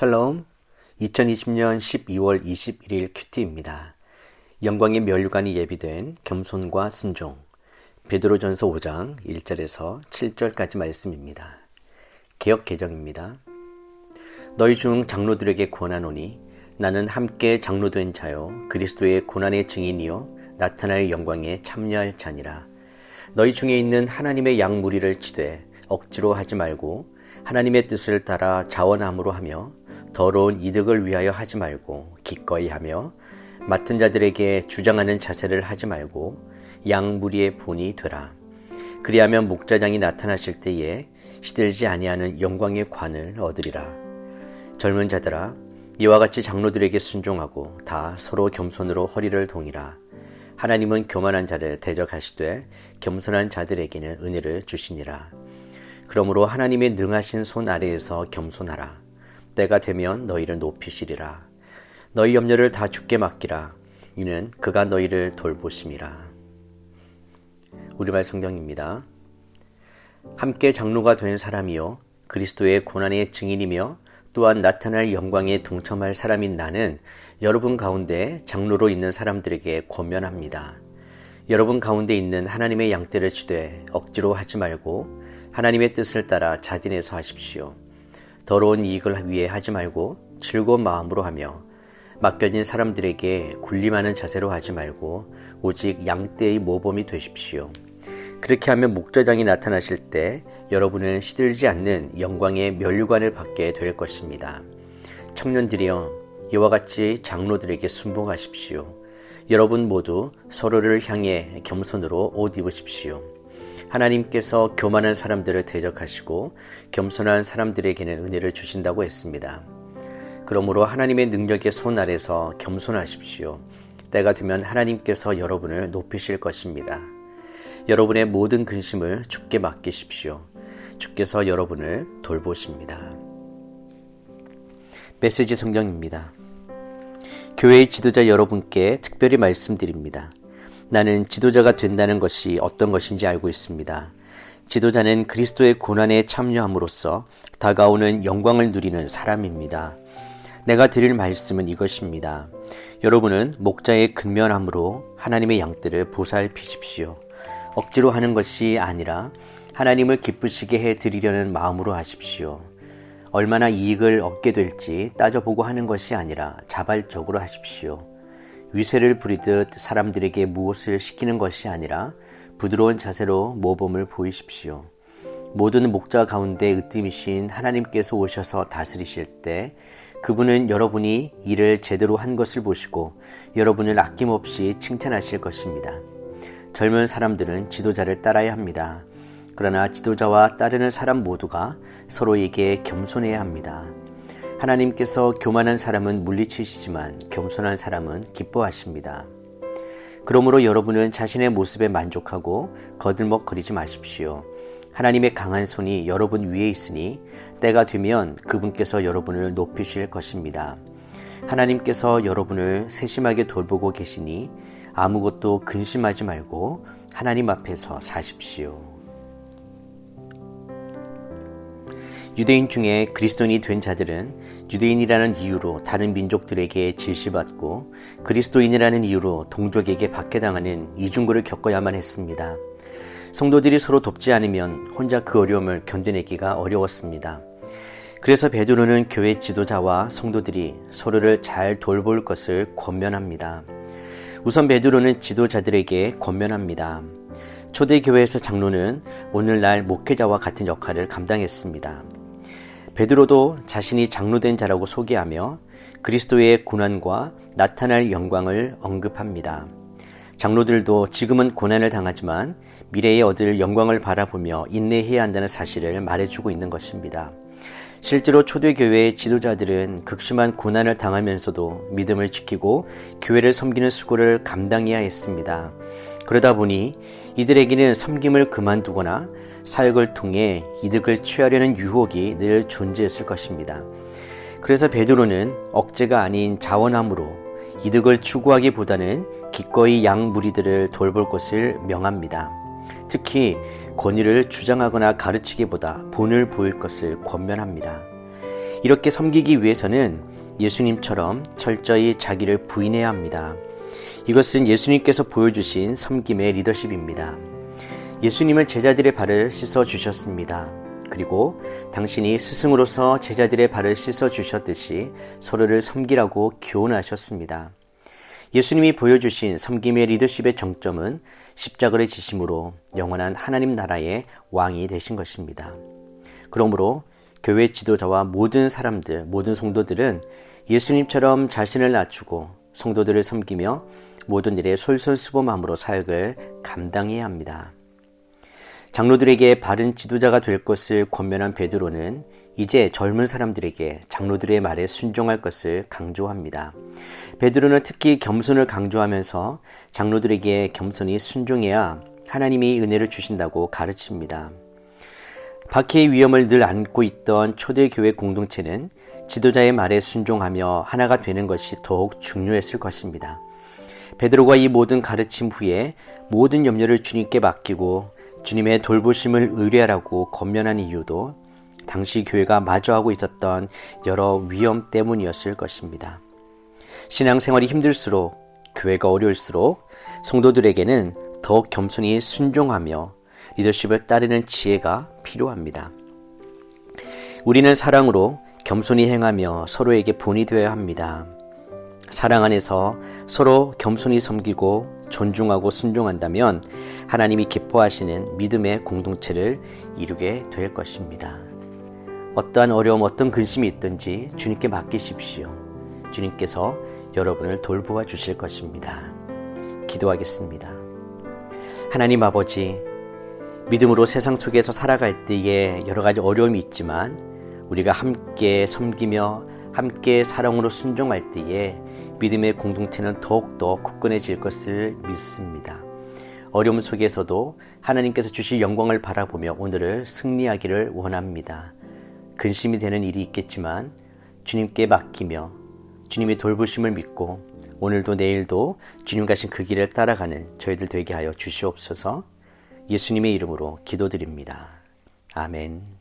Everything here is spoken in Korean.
샬롬 2020년 12월 21일 큐티입니다. 영광의 멸류관이 예비된 겸손과 순종 베드로전서 5장 1절에서 7절까지 말씀입니다. 개혁 개정입니다. 너희 중 장로들에게 권하노니 나는 함께 장로된 자요 그리스도의 고난의 증인이요 나타날 영광에 참여할 자니라. 너희 중에 있는 하나님의 양 무리를 치되 억지로 하지 말고 하나님의 뜻을 따라 자원함으로 하며 더러운 이득을 위하여 하지 말고 기꺼이 하며 맡은 자들에게 주장하는 자세를 하지 말고 양무리의 본이 되라. 그리하면 목자장이 나타나실 때에 시들지 아니하는 영광의 관을 얻으리라. 젊은 자들아 이와 같이 장로들에게 순종하고 다 서로 겸손으로 허리를 동이라. 하나님은 교만한 자를 대적하시되 겸손한 자들에게는 은혜를 주시니라. 그러므로 하나님의 능하신 손 아래에서 겸손하라. 때가 되면 너희를 높이시리라. 너희 염려를 다 죽게 맡기라. 이는 그가 너희를 돌보심이라. 우리말 성경입니다. 함께 장로가 된 사람이요 그리스도의 고난의 증인이며 또한 나타날 영광에 동참할 사람인 나는 여러분 가운데 장로로 있는 사람들에게 권면합니다. 여러분 가운데 있는 하나님의 양떼를 치되 억지로 하지 말고 하나님의 뜻을 따라 자진해서 하십시오. 더러운 이익을 위해 하지 말고 즐거운 마음으로 하며 맡겨진 사람들에게 군림하는 자세로 하지 말고 오직 양떼의 모범이 되십시오. 그렇게 하면 목자장이 나타나실 때 여러분은 시들지 않는 영광의 멸류관을 받게 될 것입니다. 청년들이여 이와 같이 장로들에게 순봉하십시오. 여러분 모두 서로를 향해 겸손으로 옷 입으십시오. 하나님께서 교만한 사람들을 대적하시고 겸손한 사람들에게는 은혜를 주신다고 했습니다. 그러므로 하나님의 능력의 손 아래서 겸손하십시오. 때가 되면 하나님께서 여러분을 높이실 것입니다. 여러분의 모든 근심을 주께 맡기십시오. 주께서 여러분을 돌보십니다. 메시지 성경입니다. 교회의 지도자 여러분께 특별히 말씀드립니다. 나는 지도자가 된다는 것이 어떤 것인지 알고 있습니다. 지도자는 그리스도의 고난에 참여함으로써 다가오는 영광을 누리는 사람입니다. 내가 드릴 말씀은 이것입니다. 여러분은 목자의 근면함으로 하나님의 양떼를 보살피십시오. 억지로 하는 것이 아니라 하나님을 기쁘시게 해 드리려는 마음으로 하십시오. 얼마나 이익을 얻게 될지 따져보고 하는 것이 아니라 자발적으로 하십시오. 위세를 부리듯 사람들에게 무엇을 시키는 것이 아니라 부드러운 자세로 모범을 보이십시오. 모든 목자 가운데 으뜸이신 하나님께서 오셔서 다스리실 때 그분은 여러분이 일을 제대로 한 것을 보시고 여러분을 아낌없이 칭찬하실 것입니다. 젊은 사람들은 지도자를 따라야 합니다. 그러나 지도자와 따르는 사람 모두가 서로에게 겸손해야 합니다. 하나님께서 교만한 사람은 물리치시지만 겸손한 사람은 기뻐하십니다. 그러므로 여러분은 자신의 모습에 만족하고 거들먹거리지 마십시오. 하나님의 강한 손이 여러분 위에 있으니 때가 되면 그분께서 여러분을 높이실 것입니다. 하나님께서 여러분을 세심하게 돌보고 계시니 아무것도 근심하지 말고 하나님 앞에서 사십시오. 유대인 중에 그리스도인이 된 자들은 유대인이라는 이유로 다른 민족들에게 질시받고 그리스도인이라는 이유로 동족에게 박해당하는 이중고를 겪어야만 했습니다. 성도들이 서로 돕지 않으면 혼자 그 어려움을 견뎌내기가 어려웠습니다. 그래서 베드로는 교회 지도자와 성도들이 서로를 잘 돌볼 것을 권면합니다. 우선 베드로는 지도자들에게 권면합니다. 초대교회에서 장로는 오늘날 목회자와 같은 역할을 감당했습니다. 베드로도 자신이 장로된 자라고 소개하며 그리스도의 고난과 나타날 영광을 언급합니다. 장로들도 지금은 고난을 당하지만 미래에 얻을 영광을 바라보며 인내해야 한다는 사실을 말해주고 있는 것입니다. 실제로 초대교회의 지도자들은 극심한 고난을 당하면서도 믿음을 지키고 교회를 섬기는 수고를 감당해야 했습니다. 그러다 보니 이들에게는 섬김을 그만두거나 사역을 통해 이득을 취하려는 유혹이 늘 존재했을 것입니다. 그래서 베드로는 억제가 아닌 자원함으로 이득을 추구하기보다는 기꺼이 양 무리들을 돌볼 것을 명합니다. 특히 권위를 주장하거나 가르치기보다 본을 보일 것을 권면합니다. 이렇게 섬기기 위해서는 예수님처럼 철저히 자기를 부인해야 합니다. 이것은 예수님께서 보여주신 섬김의 리더십입니다. 예수님은 제자들의 발을 씻어 주셨습니다. 그리고 당신이 스승으로서 제자들의 발을 씻어 주셨듯이 서로를 섬기라고 교훈하셨습니다. 예수님이 보여주신 섬김의 리더십의 정점은 십자가를 지심으로 영원한 하나님 나라의 왕이 되신 것입니다. 그러므로 교회 지도자와 모든 사람들, 모든 성도들은 예수님처럼 자신을 낮추고 성도들을 섬기며 모든 일에 솔솔수범함으로 사역을 감당해야 합니다. 장로들에게 바른 지도자가 될 것을 권면한 베드로는 이제 젊은 사람들에게 장로들의 말에 순종할 것을 강조합니다. 베드로는 특히 겸손을 강조하면서 장로들에게 겸손히 순종해야 하나님이 은혜를 주신다고 가르칩니다. 박해의 위험을 늘 안고 있던 초대교회 공동체는 지도자의 말에 순종하며 하나가 되는 것이 더욱 중요했을 것입니다. 베드로가 이 모든 가르침 후에 모든 염려를 주님께 맡기고 주님의 돌보심을 의뢰하라고 권면한 이유도 당시 교회가 마주하고 있었던 여러 위험 때문이었을 것입니다. 신앙생활이 힘들수록 교회가 어려울수록 성도들에게는 더욱 겸손히 순종하며 리더십을 따르는 지혜가 필요합니다. 우리는 사랑으로 겸손히 행하며 서로에게 본이 되어야 합니다. 사랑 안에서 서로 겸손히 섬기고 존중하고 순종한다면 하나님이 기뻐하시는 믿음의 공동체를 이루게 될 것입니다. 어떠한 어려움, 어떤 근심이 있든지 주님께 맡기십시오. 주님께서 여러분을 돌보아 주실 것입니다. 기도하겠습니다. 하나님 아버지, 믿음으로 세상 속에서 살아갈 때에 여러 가지 어려움이 있지만 우리가 함께 섬기며 함께 사랑으로 순종할 때에 믿음의 공동체는 더욱더 굳건해질 것을 믿습니다. 어려움 속에서도 하나님께서 주실 영광을 바라보며 오늘을 승리하기를 원합니다. 근심이 되는 일이 있겠지만 주님께 맡기며 주님의 돌보심을 믿고 오늘도 내일도 주님 가신 그 길을 따라가는 저희들 되게 하여 주시옵소서 예수님의 이름으로 기도드립니다. 아멘.